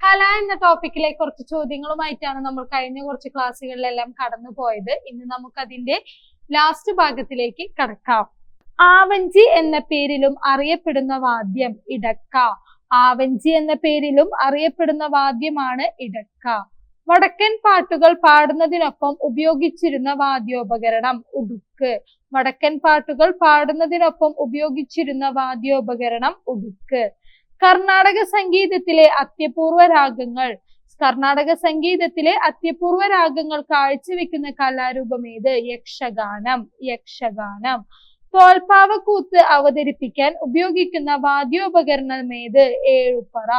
കല എന്ന ടോപ്പിക്കിലെ കുറച്ച് ചോദ്യങ്ങളുമായിട്ടാണ് നമ്മൾ കഴിഞ്ഞ കുറച്ച് ക്ലാസ്സുകളിലെല്ലാം കടന്നു പോയത്. ഇന്ന് നമുക്ക് അതിന്റെ ലാസ്റ്റ് ഭാഗത്തിലേക്ക് കടക്കാം. ആവഞ്ചി എന്ന പേരിലും അറിയപ്പെടുന്ന വാദ്യം ഇടക്ക. ആവഞ്ചി എന്ന പേരിലും അറിയപ്പെടുന്ന വാദ്യമാണ് ഇടക്ക. വടക്കൻ പാട്ടുകൾ പാടുന്നതിനൊപ്പം ഉപയോഗിച്ചിരുന്ന വാദ്യോപകരണം ഉടുക്ക്. വടക്കൻ പാട്ടുകൾ പാടുന്നതിനൊപ്പം ഉപയോഗിച്ചിരുന്ന വാദ്യോപകരണം ഉടുക്ക്. കർണാടക സംഗീതത്തിലെ അത്യപൂർവ രാഗങ്ങൾ. കർണാടക സംഗീതത്തിലെ അത്യപൂർവ രാഗങ്ങൾ കാഴ്ചവെക്കുന്ന കലാരൂപം ഏത്? യക്ഷഗാനം. യക്ഷഗാനം. തോൽപ്പാവക്കൂത്ത് അവതരിപ്പിക്കാൻ ഉപയോഗിക്കുന്ന വാദ്യോപകരണം ഏത്? ഏഴുപ്പറ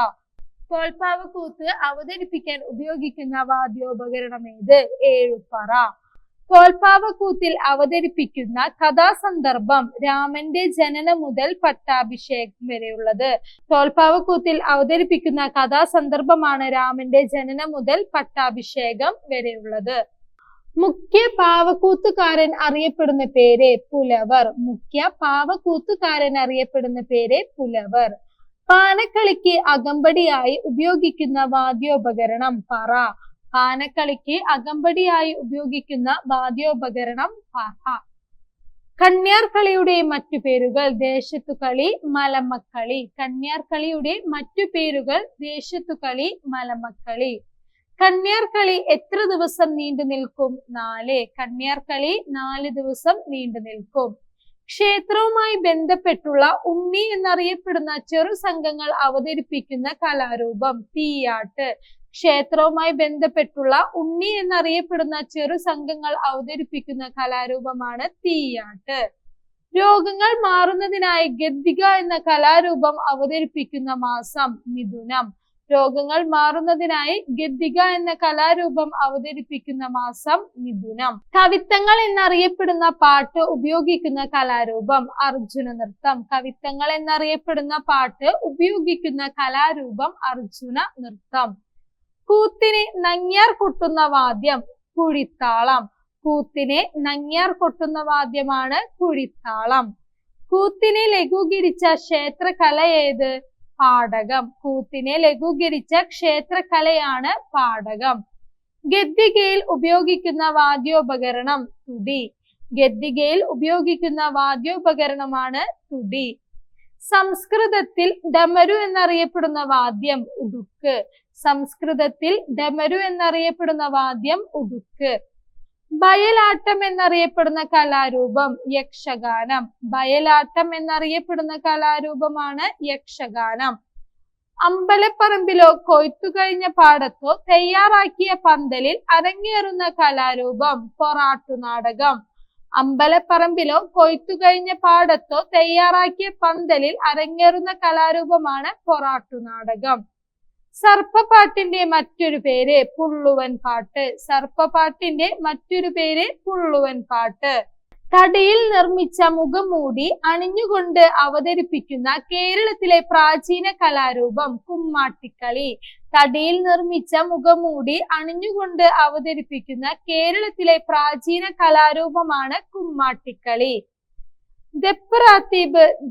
തോൽപ്പാവക്കൂത്ത് അവതരിപ്പിക്കാൻ ഉപയോഗിക്കുന്ന വാദ്യോപകരണം ഏത്? ഏഴുപ്പറ തോൽപ്പാവക്കൂത്തിൽ അവതരിപ്പിക്കുന്ന കഥാസന്ദർഭം രാമന്റെ ജനനം മുതൽ പട്ടാഭിഷേകം വരെയുള്ളത്. തോൽപ്പാവക്കൂത്തിൽ അവതരിപ്പിക്കുന്ന കഥാസന്ദർഭമാണ് രാമന്റെ ജനനം മുതൽ പട്ടാഭിഷേകം വരെയുള്ളത്. മുഖ്യ പാവക്കൂത്തുകാരൻ അറിയപ്പെടുന്ന പേര് പുലവർ. മുഖ്യ പാവക്കൂത്തുകാരൻ അറിയപ്പെടുന്ന പേര് പുലവർ. പാനക്കളിക്ക് അകമ്പടിയായി ഉപയോഗിക്കുന്ന വാദ്യോപകരണം പറ. പാനക്കളിക്ക് അകമ്പടിയായി ഉപയോഗിക്കുന്ന വാദ്യോപകരണം പാഹ കണ്യാർ കളിയുടെ മറ്റു പേരുകൾ ദേശത്തുകളി മലമക്കളി. കണ്യാർ കളിയുടെ മറ്റു പേരുകൾ ദേശത്തുകളി മലമക്കളി. കണ്യാർ കളി എത്ര ദിവസം നീണ്ടു നിൽക്കും? നാല്. കണ്യാർ കളി നാല് ദിവസം നീണ്ടു നിൽക്കും. ക്ഷേത്രവുമായി ബന്ധപ്പെട്ടുള്ള ഉണ്ണി എന്നറിയപ്പെടുന്ന ചെറു സംഘങ്ങൾ അവതരിപ്പിക്കുന്ന കലാരൂപം തീയാട്ട്. ക്ഷേത്രവുമായി ബന്ധപ്പെട്ടുള്ള ഉണ്ണി എന്നറിയപ്പെടുന്ന ചെറു സംഘങ്ങൾ അവതരിപ്പിക്കുന്ന കലാരൂപമാണ് തീയാട്ട്. രോഗങ്ങൾ മാറുന്നതിനായി ഗദ്ദിക എന്ന കലാരൂപം അവതരിപ്പിക്കുന്ന മാസം മിഥുനം. രോഗങ്ങൾ മാറുന്നതിനായി ഗദ്ദിക എന്ന കലാരൂപം അവതരിപ്പിക്കുന്ന മാസം മിഥുനം. കവിത്തങ്ങൾ എന്നറിയപ്പെടുന്ന പാട്ട് ഉപയോഗിക്കുന്ന കലാരൂപം അർജുന നൃത്തം കവിത്തങ്ങൾ എന്നറിയപ്പെടുന്ന പാട്ട് ഉപയോഗിക്കുന്ന കലാരൂപം അർജുന നൃത്തം കൂത്തിനെ നങ്ങ്യാർ കൊട്ടുന്ന വാദ്യം കുഴിത്താളം. കൂത്തിനെ നങ്ങ്യാർ കൊട്ടുന്ന വാദ്യമാണ് കുഴിത്താളം. കൂത്തിനെ ലഘൂകരിച്ച ക്ഷേത്രകല ഏത്? പാടകം. കൂത്തിനെ ലഘൂകരിച്ച ക്ഷേത്രകലയാണ് പാടകം. ഗദ്ദികയിൽ ഉപയോഗിക്കുന്ന വാദ്യോപകരണം തുടി. ഗദ്ദികയിൽ ഉപയോഗിക്കുന്ന വാദ്യോപകരണമാണ് തുടി. സംസ്കൃതത്തിൽ ഡമരു എന്നറിയപ്പെടുന്ന വാദ്യം ഉടുക്ക്. സംസ്കൃതത്തിൽ ഡമരു എന്നറിയപ്പെടുന്ന വാദ്യം ഉടുക്ക്. ബയലാട്ടം എന്നറിയപ്പെടുന്ന കലാരൂപം യക്ഷഗാനം. ബയലാട്ടം എന്നറിയപ്പെടുന്ന കലാരൂപമാണ് യക്ഷഗാനം. അമ്പലപ്പറമ്പിലോ കൊയ്ത്തു കഴിഞ്ഞ പാടത്തോ തയ്യാറാക്കിയ പന്തലിൽ അരങ്ങേറുന്ന കലാരൂപം പൊറാട്ടു നാടകം. അമ്പലപ്പറമ്പിലോ കൊയ്ത്തു കഴിഞ്ഞ പാടത്തോ തയ്യാറാക്കിയ പന്തലിൽ അരങ്ങേറുന്ന കലാരൂപമാണ് പൊറാട്ടു നാടകം. സർപ്പപാട്ടിന്റെ മറ്റൊരു പേര് പുള്ളുവൻ പാട്ട് സർപ്പപ്പാട്ടിന്റെ മറ്റൊരു പേര് പുള്ളുവൻ പാട്ട് തടിയിൽ നിർമ്മിച്ച മുഖംമൂടി അണിഞ്ഞുകൊണ്ട് അവതരിപ്പിക്കുന്ന കേരളത്തിലെ പ്രാചീന കലാരൂപം കുമ്മാട്ടിക്കളി. തടിയിൽ നിർമ്മിച്ച മുഖംമൂടി അണിഞ്ഞുകൊണ്ട് അവതരിപ്പിക്കുന്ന കേരളത്തിലെ പ്രാചീന കലാരൂപമാണ് കുമ്മാട്ടിക്കളി. ദപ്പ്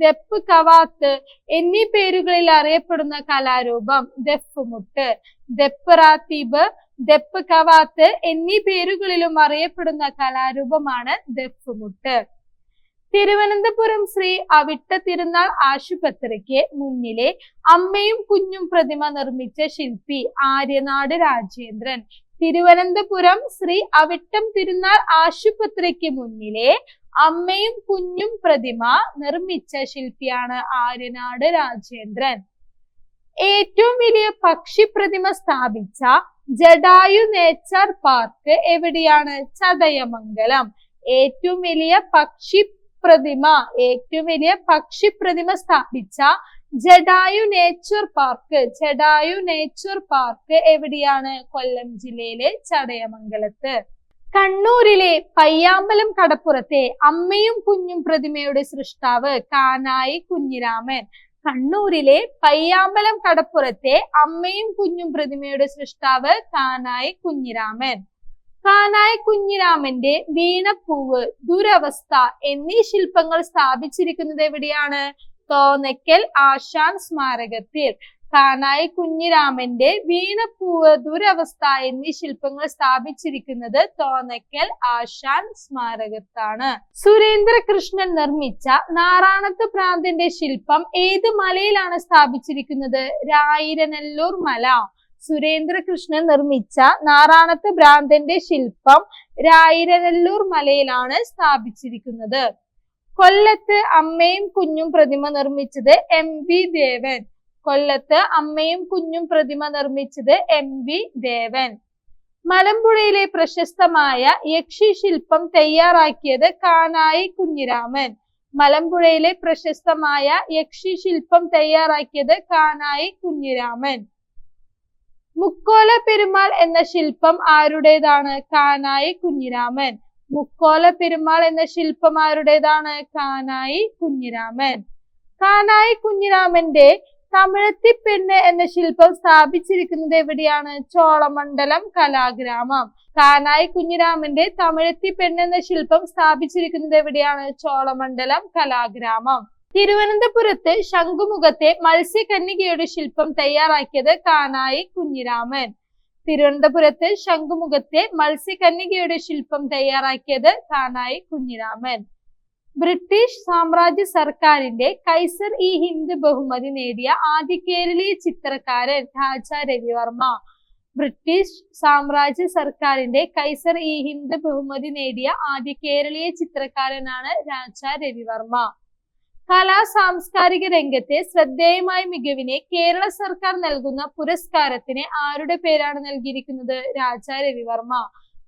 ദപ്പ് കവാത്ത് എന്നീ പേരുകളിൽ അറിയപ്പെടുന്ന കലാരൂപം ദഫ്മുട്ട് ദപ്പ് റാത്തീബ് ദപ്പ് കവാത്ത് എന്നീ പേരുകളിലും അറിയപ്പെടുന്ന കലാരൂപമാണ് ദഫ്മുട്ട് തിരുവനന്തപുരം ശ്രീ അവിട്ട തിരുനാൾ ആശുപത്രിക്ക് മുന്നിലെ അമ്മയും കുഞ്ഞും പ്രതിമ നിർമ്മിച്ച ശില്പി ആര്യനാട് രാജേന്ദ്രൻ. തിരുവനന്തപുരം ശ്രീ അവിട്ടം തിരുനാൾ ആശുപത്രിക്ക് മുന്നിലെ അമ്മയും കുഞ്ഞും പ്രതിമ നിർമ്മിച്ച ശില്പിയാണ് ആര്യനാട് രാജേന്ദ്രൻ. ഏറ്റവും വലിയ പക്ഷി പ്രതിമ സ്ഥാപിച്ച ജഡായു നേച്ചർ പാർക്ക് എവിടെയാണ്? ചതയമംഗലം. ഏറ്റവും വലിയ പക്ഷി പ്രതിമ ഏറ്റവും വലിയ പക്ഷി പ്രതിമ സ്ഥാപിച്ച Jatayu nature park. Jatayu nature park എവിടെയാണ്? കൊല്ലം ജില്ലയിലെ ചടയമംഗലത്ത് കണ്ണൂരിലെ പയ്യാമ്പലം കടപ്പുറത്തെ അമ്മയും കുഞ്ഞും പ്രതിമയുടെ സൃഷ്ടാവ് കാനായി കുഞ്ഞിരാമൻ. കണ്ണൂരിലെ പയ്യാമ്പലം കടപ്പുറത്തെ അമ്മയും കുഞ്ഞും പ്രതിമയുടെ സൃഷ്ടാവ് കാനായി കുഞ്ഞിരാമൻ. കാനായി കുഞ്ഞിരാമന്റെ വീണപ്പൂവ് ദുരവസ്ഥ എന്നീ ശില്പങ്ങൾ സ്ഥാപിച്ചിരിക്കുന്നത് എവിടെയാണ്? തോന്നക്കൽ ആശാൻ സ്മാരകത്തിൽ. കാനായി കുഞ്ഞിരാമന്റെ വീണപ്പൂവ് ദുരവസ്ഥ എന്നീ ശില്പങ്ങൾ സ്ഥാപിച്ചിരിക്കുന്നത് തോന്നയ്ക്കൽ ആശാൻ സ്മാരകത്താണ്. സുരേന്ദ്രകൃഷ്ണൻ നിർമ്മിച്ച നാറാണത്ത് പ്രാന്തിന്റെ ശില്പം ഏത് മലയിലാണ് സ്ഥാപിച്ചിരിക്കുന്നത്? രായിരനല്ലൂർ മല. സുരേന്ദ്രകൃഷ്ണൻ നിർമ്മിച്ച നാറാണത്ത് ഭ്രാന്തന്റെ ശില്പം രായിരനല്ലൂർ മലയിലാണ് സ്ഥാപിച്ചിരിക്കുന്നത്. കൊല്ലത്ത് അമ്മയും കുഞ്ഞും പ്രതിമ നിർമ്മിച്ചത് എം വി ദേവൻ. കൊല്ലത്ത് അമ്മയും കുഞ്ഞും പ്രതിമ നിർമ്മിച്ചത് എം വി ദേവൻ. മലമ്പുഴയിലെ പ്രശസ്തമായ യക്ഷി ശില്പം തയ്യാറാക്കിയത് കാനായി കുഞ്ഞിരാമൻ. മലമ്പുഴയിലെ പ്രശസ്തമായ യക്ഷി ശില്പം തയ്യാറാക്കിയത് കാനായി കുഞ്ഞിരാമൻ. മുക്കോല പെരുമാൾ എന്ന ശില്പം ആരുടേതാണ്? കാനായി കുഞ്ഞിരാമൻ. മുക്കോല പെരുമാൾ എന്ന ശില്പം ആരുടേതാണ്? കാനായി കുഞ്ഞിരാമൻ. കാനായി കുഞ്ഞിരാമന്റെ തമിഴത്തിപ്പെണ്ണ് എന്ന ശില്പം സ്ഥാപിച്ചിരിക്കുന്നത് എവിടെയാണ്? ചോളമണ്ഡലം കലാഗ്രാമം. കാനായി കുഞ്ഞിരാമന്റെ തമിഴത്തിപ്പെണ്ണ് എന്ന ശില്പം സ്ഥാപിച്ചിരിക്കുന്നത് എവിടെയാണ്? ചോളമണ്ഡലം കലാഗ്രാമം. തിരുവനന്തപുരത്ത് ശംഖുമുഖത്തെ മത്സ്യകന്യകയുടെ ശില്പം തയ്യാറാക്കിയത് കാനായി കുഞ്ഞിരാമൻ. തിരുവനന്തപുരത്ത് ശംഖുമുഖത്തെ മത്സ്യകന്യകയുടെ ശില്പം തയ്യാറാക്കിയത് കാനായി കുഞ്ഞിരാമൻ. ബ്രിട്ടീഷ് സാമ്രാജ്യ സർക്കാരിന്റെ കൈസർ ഇ ഹിന്ദ് ബഹുമതി നേടിയ ആദ്യ കേരളീയ ചിത്രകാരൻ രാജ രവിവർമ്മ. ബ്രിട്ടീഷ് സാമ്രാജ്യ സർക്കാരിന്റെ കൈസർ ഇ ഹിന്ദ് ബഹുമതി നേടിയ ആദ്യ കേരളീയ ചിത്രകാരനാണ് രാജ രവിവർമ്മ. കലാ സാംസ്കാരിക രംഗത്തെ ശ്രദ്ധേയമായ മികവിനെ കേരള സർക്കാർ നൽകുന്ന പുരസ്കാരത്തിന് ആരുടെ പേരാണ് നൽകിയിരിക്കുന്നത്? രാജ രവിവർമ്മ.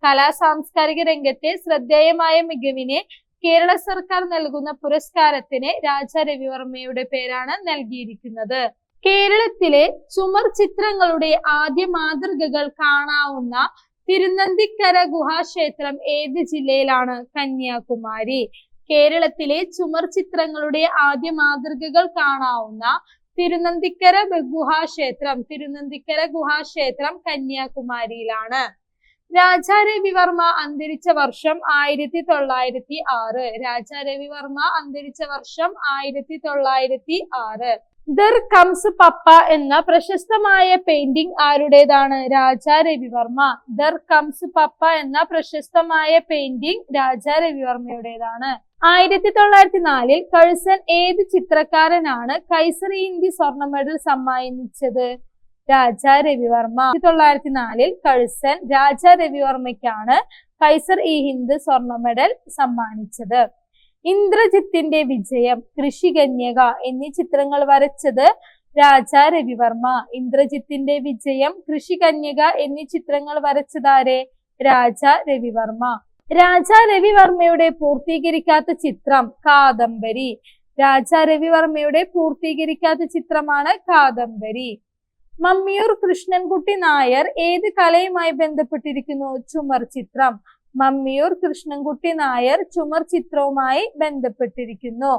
കലാ സാംസ്കാരിക രംഗത്തെ ശ്രദ്ധേയമായ മികവിനെ കേരള സർക്കാർ നൽകുന്ന പുരസ്കാരത്തിന് രാജ രവിവർമ്മയുടെ പേരാണ് നൽകിയിരിക്കുന്നത്. കേരളത്തിലെ ചുമർ ചിത്രങ്ങളുടെ ആദ്യ മാതൃകകൾ കാണാവുന്ന തിരുനന്തിക്കര ഗുഹാക്ഷേത്രം ഏത് ജില്ലയിലാണ്? കന്യാകുമാരി. കേരളത്തിലെ ചുമർ ചിത്രങ്ങളുടെ ആദ്യ മാതൃകകൾ കാണാവുന്ന തിരുനന്തിക്കര ഗുഹാക്ഷേത്രം തിരുനന്തിക്കര ഗുഹാക്ഷേത്രം കന്യാകുമാരിയിലാണ്. രാജാ രവിവർമ്മ അന്തരിച്ച വർഷം ആയിരത്തി തൊള്ളായിരത്തി ആറ് രാജാ രവിവർമ്മ അന്തരിച്ച വർഷം ആയിരത്തി തൊള്ളായിരത്തി ആറ് ദർ കംസ് പപ്പ എന്ന പ്രശസ്തമായ പെയിന്റിംഗ് ആരുടേതാണ്? Raja Ravi Varma there comes papa എന്ന പ്രശസ്തമായ പെയിന്റിംഗ് രാജാ രവിവർമ്മയുടേതാണ് ആയിരത്തി തൊള്ളായിരത്തി നാലിൽ കഴ്സൺ ഏത് ചിത്രക്കാരനാണ് കൈസറി ഇന്ത്യ സ്വർണ മെഡൽ സമ്മാനിച്ചത്? രാജ രവിവർമ്മ ആയിരത്തി തൊള്ളായിരത്തി നാലിൽ കഴ്സൻ രാജ രവിവർമ്മയ്ക്കാണ് കൈസർ ഇ ഹിന്ദ് സ്വർണ മെഡൽ സമ്മാനിച്ചത്. ഇന്ദ്രജിത്തിന്റെ വിജയം കൃഷികന്യക എന്നീ ചിത്രങ്ങൾ വരച്ചത് രാജ രവിവർമ്മ ഇന്ദ്രജിത്തിന്റെ വിജയം കൃഷികന്യക എന്നീ ചിത്രങ്ങൾ വരച്ചതാരെ രാജ രവിവർമ്മ രാജ രവിവർമ്മയുടെ പൂർത്തീകരിക്കാത്ത ചിത്രം കാദംബരി. രാജ രവിവർമ്മയുടെ പൂർത്തീകരിക്കാത്ത ചിത്രമാണ് കാദംബരി. മമ്മിയൂർ കൃഷ്ണൻകുട്ടി നായർ ഏത് കലയുമായി ബന്ധപ്പെട്ടിരിക്കുന്നു? ചുമർ ചിത്രം. മമ്മിയൂർ കൃഷ്ണൻകുട്ടി നായർ ചുമർ ചിത്രവുമായി ബന്ധപ്പെട്ടിരിക്കുന്നു.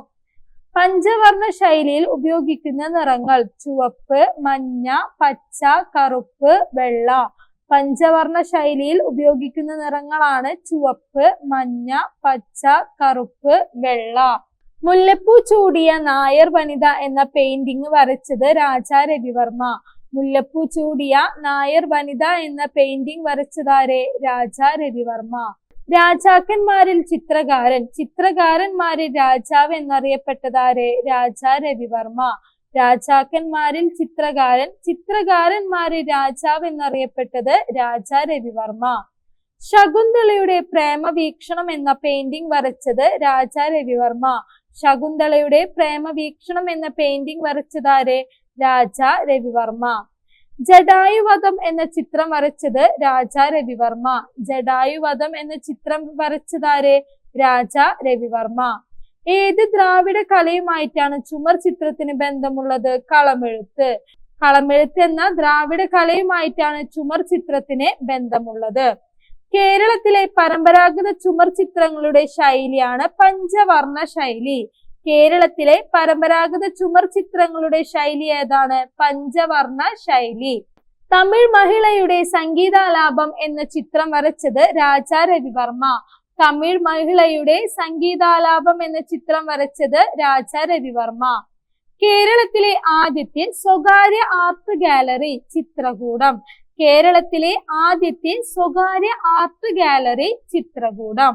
പഞ്ചവർണ ശൈലിയിൽ ഉപയോഗിക്കുന്ന നിറങ്ങൾ ചുവപ്പ് മഞ്ഞ പച്ച കറുപ്പ് വെള്ള. പഞ്ചവർണ ശൈലിയിൽ ഉപയോഗിക്കുന്ന നിറങ്ങളാണ് ചുവപ്പ് മഞ്ഞ പച്ച കറുപ്പ് വെള്ള. മുല്ലപ്പൂ ചൂടിയ നായർ വനിത എന്ന പെയിന്റിംഗ് വരച്ചത് രാജാ രവിവർമ്മ. മുല്ലപ്പൂ ചൂടിയ നായർ വനിത എന്ന പെയിന്റിംഗ് വരച്ചതാരെ രാജ രവിവർമ്മ. രാജാക്കന്മാരിൽ ചിത്രകാരൻ ചിത്രകാരന്മാരിൽ രാജാവ് എന്നറിയപ്പെട്ടതാരെ രാജ രവിവർമ്മ. രാജാക്കന്മാരിൽ ചിത്രകാരൻ ചിത്രകാരന്മാരിൽ രാജാവ് എന്നറിയപ്പെട്ടത് രാജ രവിവർമ്മ. ശകുന്തളയുടെ പ്രേമവീക്ഷണം എന്ന പെയിന്റിംഗ് വരച്ചത് രാജ രവിവർമ്മ. ശകുന്തളയുടെ പ്രേമവീക്ഷണം എന്ന പെയിന്റിംഗ് വരച്ചതാരെ രാജ രവിവർമ്മ. ജഡായുവധം എന്ന ചിത്രം വരച്ചത് രാജ രവിവർമ്മ. ജഡായുവധം എന്ന ചിത്രം വരച്ചതാരെ രാജ രവിവർമ്മ. ഏത് ദ്രാവിഡ കലയുമായിട്ടാണ് ചുമർ ചിത്രത്തിന് ബന്ധമുള്ളത്? കളമെഴുത്ത്. കളമെഴുത്ത് എന്ന ദ്രാവിഡ കലയുമായിട്ടാണ് ചുമർ ചിത്രത്തിന് ബന്ധമുള്ളത്. കേരളത്തിലെ പരമ്പരാഗത ചുമർ ചിത്രങ്ങളുടെ ശൈലിയാണ് പഞ്ചവർണ ശൈലി. കേരളത്തിലെ പരമ്പരാഗത ചുമർ ചിത്രങ്ങളുടെ ശൈലി ഏതാണ്? പഞ്ചവർണ ശൈലി. തമിഴ് മഹിളയുടെ സംഗീതാലാപം എന്ന ചിത്രം വരച്ചത് രാജാ രവിവർമ്മ. തമിഴ് മഹിളയുടെ സംഗീതാലാപം എന്ന ചിത്രം വരച്ചത് രാജാ രവിവർമ്മ. കേരളത്തിലെ ആദ്യത്തെ സ്വകാര്യ ആർട്ട് ഗാലറി ചിത്രകൂടം. കേരളത്തിലെ ആദ്യത്തെ സ്വകാര്യ ആർട്ട് ഗാലറി ചിത്രകൂടം.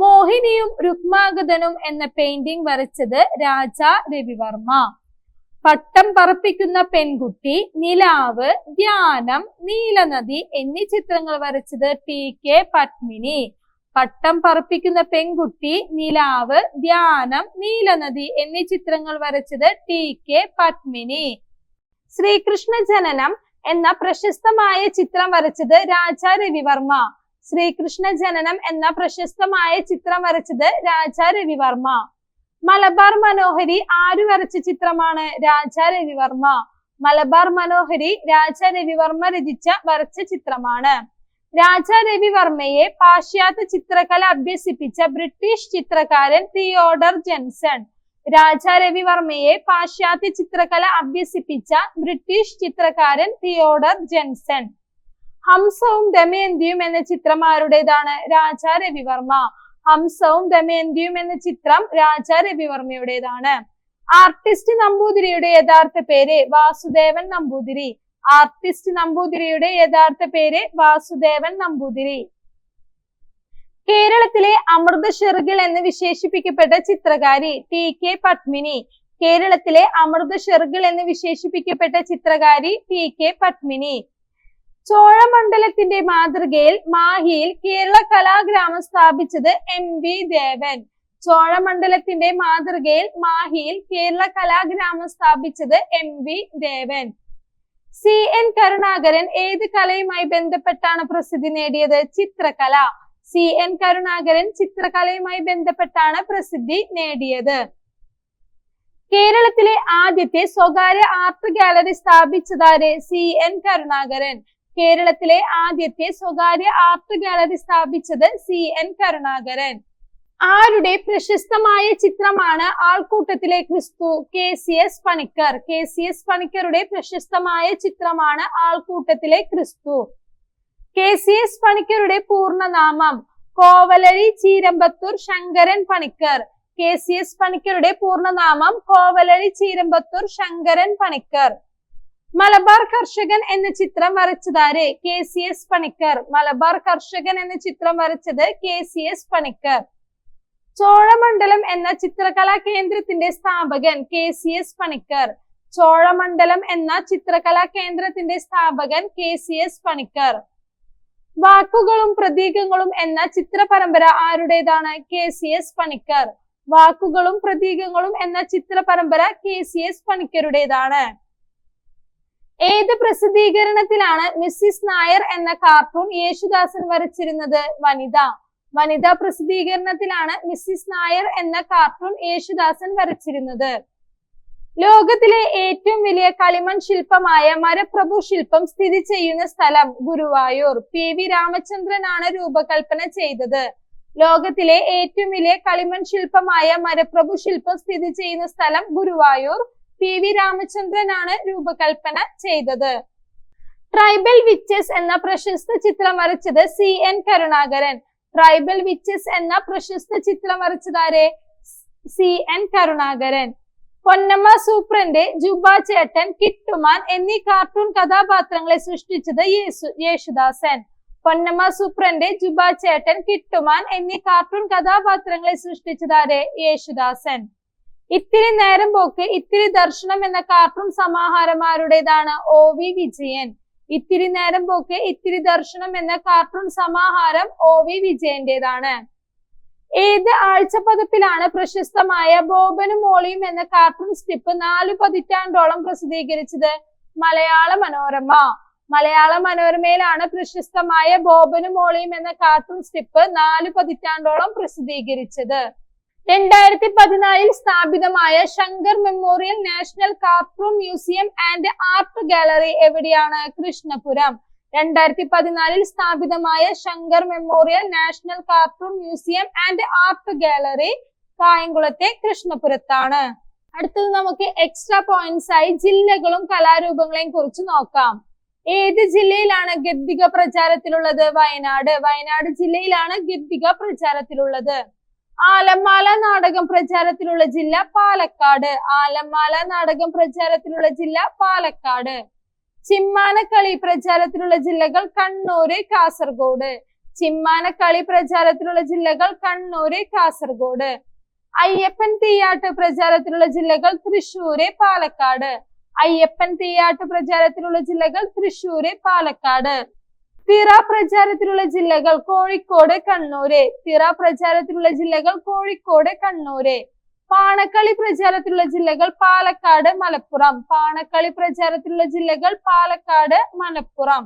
മോഹിനിയും രുക്മാഗതനും എന്ന പെയിന്റിംഗ് വരച്ചത് രാജ രവിവർമ്മ. പട്ടം പറപ്പിക്കുന്ന പെൺകുട്ടി നിലാവ് ധ്യാനം നീലനദി എന്നീ ചിത്രങ്ങൾ വരച്ചത് ടി കെ പത്മിനി. പട്ടം പറപ്പിക്കുന്ന പെൺകുട്ടി നിലാവ് ധ്യാനം നീലനദി എന്നീ ചിത്രങ്ങൾ വരച്ചത് ടി കെ പത്മിനി. ശ്രീകൃഷ്ണ ജനനം എന്ന പ്രശസ്തമായ ചിത്രം വരച്ചത് രാജാ രവിവർമ്മ. ശ്രീകൃഷ്ണ ജനനം എന്ന പ്രശസ്തമായ ചിത്രം വരച്ചത് രാജാ രവിവർമ്മ മലബാർ മനോഹരി ആര് വരച്ച ചിത്രമാണ് രാജാ രവിവർമ്മ മലബാർ മനോഹരി രാജാ രവിവർമ്മ രചിച്ച വരച്ച ചിത്രമാണ്. രാജാ രവിവർമ്മയെ പാശ്ചാത്യ ചിത്രകല അഭ്യസിപ്പിച്ച ബ്രിട്ടീഷ് ചിത്രകാരൻ തിയോഡർ ജെൻസൺ. രാജാ രവിവർമ്മയെ പാശ്ചാത്യ ചിത്രകല അഭ്യസിപ്പിച്ച ബ്രിട്ടീഷ് ചിത്രകാരൻ തിയോഡർ ജെൻസൺ. ഹംസവും ദമയന്തിയും എന്ന ചിത്രം ആരുടേതാണ് രാജാ രവിവർമ്മ. ഹംസവും ദമയന്തിയും എന്ന ചിത്രം രാജാ രവിവർമ്മയുടേതാണ്. ആർട്ടിസ്റ്റ് നമ്പൂതിരിയുടെ യഥാർത്ഥ പേര് വാസുദേവൻ നമ്പൂതിരി. ആർട്ടിസ്റ്റ് നമ്പൂതിരിയുടെ യഥാർത്ഥ പേര് വാസുദേവൻ നമ്പൂതിരി. കേരളത്തിലെ അമൃത ഷെറുകൾ എന്ന് വിശേഷിപ്പിക്കപ്പെട്ട ചിത്രകാരി ടി കെ പത്മിനി. കേരളത്തിലെ അമൃത ഷെറുകൾ എന്ന് വിശേഷിപ്പിക്കപ്പെട്ട ചിത്രകാരി ടി കെ പത്മിനി. ചോഴമണ്ഡലത്തിന്റെ മാതൃകയിൽ മാഹിയിൽ കേരള കലാഗ്രാമം സ്ഥാപിച്ചത് എം വി ദേവൻ. ചോഴമണ്ഡലത്തിന്റെ മാതൃകയിൽ മാഹിയിൽ കേരള കലാഗ്രാമം സ്ഥാപിച്ചത് M V Devan. C N Karunakaran ഏത് കലയുമായി ബന്ധപ്പെട്ടാണ് പ്രസിദ്ധി നേടിയത്? ചിത്രകല. സി എൻ കരുണാകരൻ ചിത്രകലയുമായി ബന്ധപ്പെട്ടാണ് പ്രസിദ്ധി നേടിയത്. കേരളത്തിലെ ആദ്യത്തെ സ്വകാര്യ art gallery സ്ഥാപിച്ചതാര്? C N Karunakaran. കേരളത്തിലെ ആദ്യത്തെ സ്വകാര്യ ആർട്ട് ഗാലറി സ്ഥാപിച്ചത് സി എൻ കരുണാകരൻ. ആരുടെ പ്രശസ്തമായ ചിത്രമാണ് ആൾക്കൂട്ടത്തിലെ ക്രിസ്തു K C S Panicker? K C S പണിക്കരുടെ പ്രശസ്തമായ ചിത്രമാണ് ആൾക്കൂട്ടത്തിലെ ക്രിസ്തു. കെ സി എസ് പണിക്കരുടെ പൂർണനാമം Kovalari Cheerambathur Sankaran Panicker. K C S പണിക്കരുടെ പൂർണനാമം കോവലരി ചീരമ്പത്തൂർ ശങ്കരൻ പണിക്കർ. മലബാർ കർഷകൻ എന്ന ചിത്രം വരച്ചതാര്? K C S Panicker. Malabar കർഷകൻ എന്ന ചിത്രം വരച്ചത് K C S Panicker. Cholamandalam എന്ന ചിത്രകലാ കേന്ദ്രത്തിന്റെ സ്ഥാപകൻ K C S Panicker. Cholamandalam എന്ന ചിത്രകലാ കേന്ദ്രത്തിന്റെ സ്ഥാപകൻ കെ സി എസ് പണിക്കർ. വാക്കുകളും പ്രതീകങ്ങളും എന്ന ചിത്ര പരമ്പര ആരുടേതാണ്? K C S Panicker. വാക്കുകളും പ്രതീകങ്ങളും എന്ന ചിത്ര പരമ്പര കെ സി എസ് പണിക്കരുടേതാണ്. ഏത് പ്രസിദ്ധീകരണത്തിലാണ് മിസ്സിസ് നായർ എന്ന കാർട്ടൂൺ യേശുദാസൻ വരച്ചിരുന്നത്? വനിത. വനിതാ പ്രസിദ്ധീകരണത്തിലാണ് മിസ്സിസ് നായർ എന്ന കാർട്ടൂൺ യേശുദാസൻ വരച്ചിരുന്നത്. ലോകത്തിലെ ഏറ്റവും വലിയ കളിമൺ ശില്പമായ മരപ്രഭു ശില്പം സ്ഥിതി ചെയ്യുന്ന സ്ഥലം ഗുരുവായൂർ. പി വി രാമചന്ദ്രനാണ് രൂപകൽപ്പന ചെയ്തത്. ലോകത്തിലെ ഏറ്റവും വലിയ കളിമൺ ശില്പമായ മരപ്രഭു ശില്പം സ്ഥിതി ചെയ്യുന്ന സ്ഥലം ഗുരുവായൂർ. പി വി രാമചന്ദ്രനാണ് രൂപകൽപ്പന ചെയ്തത്. ട്രൈബൽ വിച്ചസ് എന്ന പ്രശസ്ത ചിത്രം വരച്ചത് C N Karunakaran. Tribal witches എന്ന പ്രശസ്ത ചിത്രം വരച്ചതാരെ സി എൻ കരുണാകരൻ. പൊന്നമ്മ സൂപ്രന്റെ ജുബ ചേട്ടൻ കിട്ടുമാൻ എന്നീ കാർട്ടൂൺ കഥാപാത്രങ്ങളെ സൃഷ്ടിച്ചത് യേശു യേശുദാസൻ. പൊന്നമ്മ സൂപ്രന്റെ ജുബ ചേട്ടൻ കിട്ടുമാൻ എന്നീ കാർട്ടൂൺ കഥാപാത്രങ്ങളെ സൃഷ്ടിച്ചതാരെ യേശുദാസൻ. ഇത്തിരി നേരം പോക്ക് ഇത്തിരി ദർശനം എന്ന കാർട്ടൂൺ സമാഹാരമാരുടേതാണ് ഒ വി വിജയൻ. ഇത്തിരി നേരം പോക്ക് ഇത്തിരി ദർശനം എന്ന കാർട്ടൂൺ സമാഹാരം ഒ വി വിജയന്റേതാണ്. ഏത് ആഴ്ചപ്പതിപ്പിലാണ് പ്രശസ്തമായ ബോബനും മോളിയും എന്ന കാർട്ടൂൺ സ്റ്റിപ്പ് നാലു പതിറ്റാണ്ടോളം പ്രസിദ്ധീകരിച്ചത്? മലയാള മനോരമ. മലയാള മനോരമയിലാണ് പ്രശസ്തമായ ബോബനും മോളിയും എന്ന കാർട്ടൂൺ സ്റ്റിപ്പ് നാലു പതിറ്റാണ്ടോളം പ്രസിദ്ധീകരിച്ചത്. രണ്ടായിരത്തി പതിനാലിൽ സ്ഥാപിതമായ Shankar memorial national cartoon museum and art gallery എവിടെയാണ്? കൃഷ്ണപുരം. രണ്ടായിരത്തി പതിനാലിൽ സ്ഥാപിതമായ Shankar memorial national cartoon museum and art gallery കായംകുളത്തെ കൃഷ്ണപുരത്താണ്. അടുത്തത് നമുക്ക് എക്സ്ട്രാ പോയിന്റ്സ് ആയി ജില്ലകളും കലാരൂപങ്ങളെയും കുറിച്ച് നോക്കാം. ഏത് ജില്ലയിലാണ് ഗദ്ദിക പ്രചാരത്തിലുള്ളത്? വയനാട്. വയനാട് ജില്ലയിലാണ് ഗദ്ദിക പ്രചാരത്തിലുള്ളത്. ആലമാല നാടകം പ്രചാരത്തിലുള്ള ജില്ല പാലക്കാട്. ആലമാല നാടകം പ്രചാരത്തിലുള്ള ജില്ല പാലക്കാട്. ചിമ്മാനക്കളി പ്രചാരത്തിലുള്ള ജില്ലകൾ കണ്ണൂര് കാസർഗോഡ്. ചിമ്മാനക്കളി പ്രചാരത്തിലുള്ള ജില്ലകൾ കണ്ണൂര് കാസർഗോഡ്. അയ്യപ്പൻ തീയാട്ട് പ്രചാരത്തിലുള്ള ജില്ലകൾ തൃശൂര് പാലക്കാട്. അയ്യപ്പൻ തീയാട്ട് പ്രചാരത്തിലുള്ള ജില്ലകൾ തൃശൂര് പാലക്കാട്. തിറ പ്രചാരത്തിലുള്ള ജില്ലകൾ കോഴിക്കോട് കണ്ണൂര്. തിറ പ്രചാരത്തിലുള്ള ജില്ലകൾ കോഴിക്കോട് കണ്ണൂര്. പാണക്കളി പ്രചാരത്തിലുള്ള ജില്ലകൾ പാലക്കാട് മലപ്പുറം. പാണക്കളി പ്രചാരത്തിലുള്ള ജില്ലകൾ പാലക്കാട് മലപ്പുറം.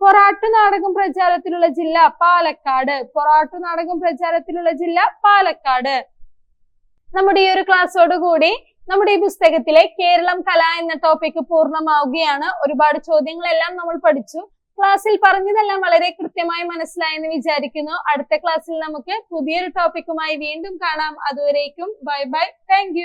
പൊറാട്ടു നാടകം പ്രചാരത്തിലുള്ള ജില്ല പാലക്കാട്. പൊറാട്ടു നാടകം പ്രചാരത്തിലുള്ള ജില്ല പാലക്കാട്. നമ്മുടെ ഈ ഒരു ക്ലാസ്സോട് കൂടി നമ്മുടെ ഈ പുസ്തകത്തിലെ കേരളം കല എന്ന ടോപ്പിക് പൂർണമാവുകയാണ്. ഒരുപാട് ചോദ്യങ്ങളെല്ലാം നമ്മൾ പഠിച്ചു. ക്ലാസ്സിൽ പറഞ്ഞതെല്ലാം വളരെ കൃത്യമായി മനസ്സിലായെന്ന് വിചാരിക്കുന്നു. അടുത്ത ക്ലാസ്സിൽ നമുക്ക് പുതിയൊരു ടോപ്പിക്കുമായി വീണ്ടും കാണാം. അതുവരേക്കും ബൈ ബൈ. താങ്ക്